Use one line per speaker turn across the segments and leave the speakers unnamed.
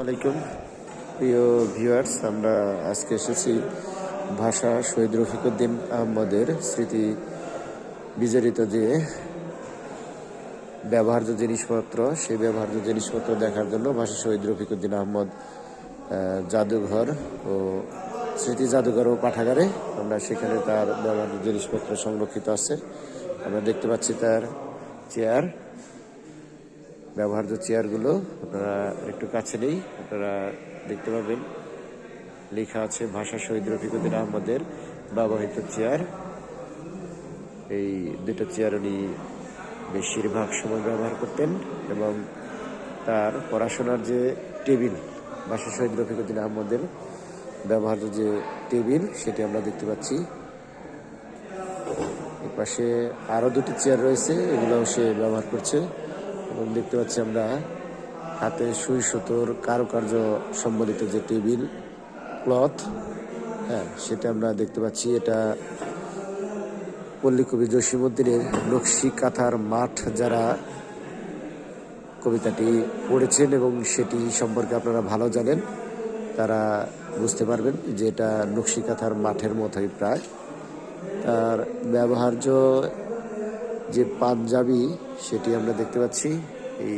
আসসালামাইকুম প্রিয় ভিউয়ার্স, আমরা আজকে এসেছি ভাষা শহীদ রফিকুদ্দিন আহমদের স্মৃতি বিজড়িত যে ব্যবহার্য জিনিসপত্র, সেই ব্যবহার্য জিনিসপত্র দেখার জন্য ভাষা শহীদ রফিকুদ্দিন আহমদ জাদুঘর ও স্মৃতি জাদুঘর ও পাঠাগারে আমরা সেখানে তার ব্যবহার্য জিনিসপত্র সংরক্ষিত আছে। আমরা দেখতে পাচ্ছি তার চেয়ার। ব্যবহার্য চেয়ারগুলো আপনারা একটু কাছে নেই, আপনারা দেখতে পাবেন। লেখা আছে ভাষা শহীদ রফিকুদ্দিন আহমদের ব্যবহৃত চেয়ার। এই দুটো চেয়ার উনি বেশিরভাগ সময় ব্যবহার করতেন এবং তার পড়াশোনার যে টেবিল, ভাষা শহীদ রফিকুদ্দিন আহমদের ব্যবহার্য যে টেবিল, সেটি আমরা দেখতে পাচ্ছি। পাশে আরও দুটি চেয়ার রয়েছে, এগুলোও সে ব্যবহার করছে। এবং দেখতে পাচ্ছি আমরা হাতে সুই সুতোর কারুকার্য সম্বলিত যে টেবিল, ক্লথ হ্যাঁ সেটা আমরা দেখতে পাচ্ছি। এটা পল্লী কবি জসীমুদ্দিনের নকশি কাঁথার মাঠ যারা কবিতাটি পড়েছেন এবং সেটি সম্পর্কে আপনারা ভালো জানেন, তারা বুঝতে পারবেন যে এটা নকশি কাঁথার মাঠের মতোই প্রায়। তার ব্যবহার্য যে পাঞ্জাবি সেটি আমরা দেখতে পাচ্ছি। এই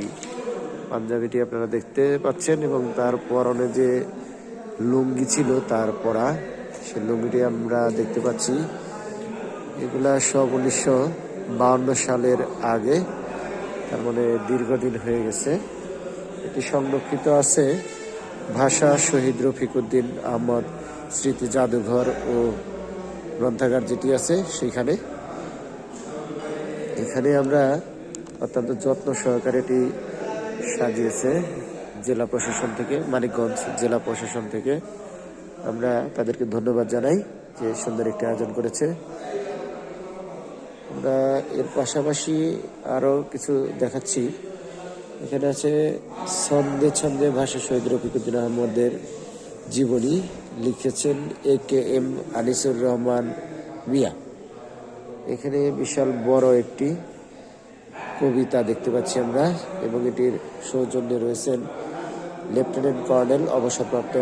পাঞ্জাবিটি আপনারা দেখতে পাচ্ছেন এবং তার পরনে যে লুঙ্গি ছিল তার পরা, সে লুঙ্গিটি আমরা দেখতে পাচ্ছি। এগুলা সব উনিশশো বাউন্ন সালের আগে, তার মানে দীর্ঘদিন হয়ে গেছে। এটি সংরক্ষিত আছে ভাষা শহীদ রফিকুদ্দিন আহমদ স্মৃতি জাদুঘর ও গ্রন্থাগার যেটি আছে সেখানে এখানে আমরা অত্যন্ত যত্ন সহকারে এটি সাজিয়েছে জেলা প্রশাসন থেকে, মানিকগঞ্জ জেলা প্রশাসন থেকে। আমরা তাদেরকে ধন্যবাদ জানাই যে সুন্দর একটি আয়োজন করেছে। আমরা এর পাশাপাশি আরও কিছু দেখাচ্ছি। এখানে আছে ছন্দে ছন্দে ভাষা শহীদ রফিকুদ্দিন আহমদের জীবনী, লিখেছেন A K M Anisur Rahman Mia. এখানে বিশাল বড় একটি কবিতা দেখতে পাচ্ছি আমরা, এবং এটির সৌজন্যে রয়েছেন লেফটেন্যান্ট কর্নেল অবসরপ্রাপ্ত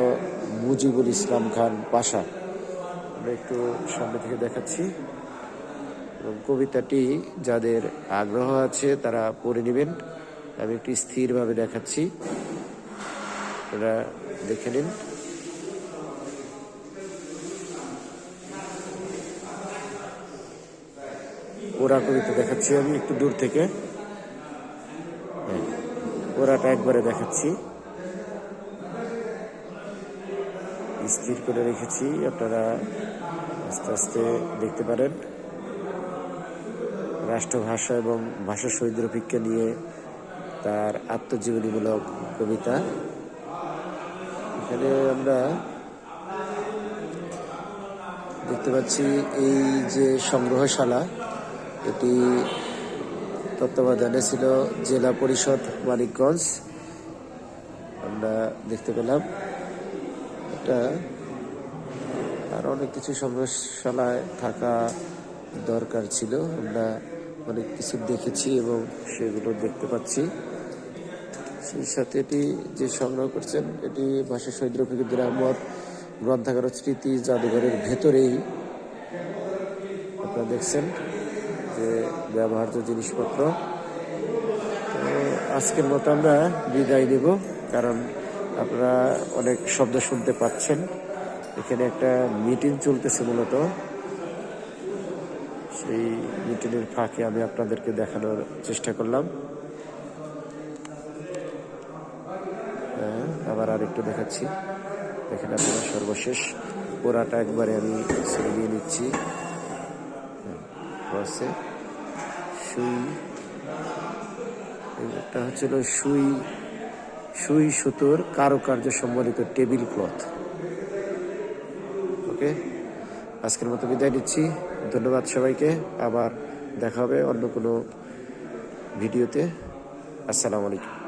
মুজিবুল ইসলাম খান পাশা। আমরা একটু সামনে থেকে দেখাচ্ছি। এবং কবিতাটি যাদের আগ্রহ আছে তারা পড়ে নেবেন। আমি একটু স্থিরভাবে দেখাচ্ছি। আপনারা দেখে নিন। ওরা কবিতা দেখাচ্ছি, আমি একটু দূর থেকে। ওরাটা একবারে দেখাচ্ছি। স্থির করে রেখেছি, আপনারা আস্তে আস্তে দেখতে পারেন। রাষ্ট্রভাষা এবং ভাষা শহীদ নিয়ে তার আত্মজীবনীমূলক কবিতা। এখানে আমরা দেখতে পাচ্ছি এই যে সংগ্রহশালা এটি তত্ত্বাবধানে ছিল জেলা পরিষদ মানিকগঞ্জ। আমরা দেখতে পেলাম এটা আর অনেক কিছু সংগ্রহশালায় থাকা দরকার ছিল। আমরা অনেক কিছু দেখেছি এবং সেগুলো দেখতে পাচ্ছি। সেই সাথে এটি যে সংগ্রহ করছেন, এটি ভাষা শহীদ রফিকুদ্দিন আহমদ গ্রন্থাগার স্মৃতি জাদুঘরের ভেতরেই আপনারা দেখছেন। যে ব্যবহার্য জিনিসপত্র। আজকের মতো আমরা বিদায় নেব কারণ আপনারা অনেক শব্দ শুনতে পাচ্ছেন। এখানে একটা মিটিং চলতেছে মূলত। সেই মিটিংয়ের ফাঁকে আমি আপনাদেরকে দেখানোর চেষ্টা করলাম। হ্যাঁ, আবার আর একটু দেখাচ্ছি। এখানে আপনারা সর্বশেষ পোড়াটা একবারে আমি ছেড়ে নিয়ে নিচ্ছি আছে। সুই। একটা হচ্ছিল সুই সুই সুতোর কারুকার্য সম্বলিত টেবিল ক্লথ। ওকে, আজকের মতো বিদায় নিচ্ছি। ধন্যবাদ সবাইকে। আবার দেখা হবে অন্য কোনো ভিডিওতে। আসসালামু আলাইকুম।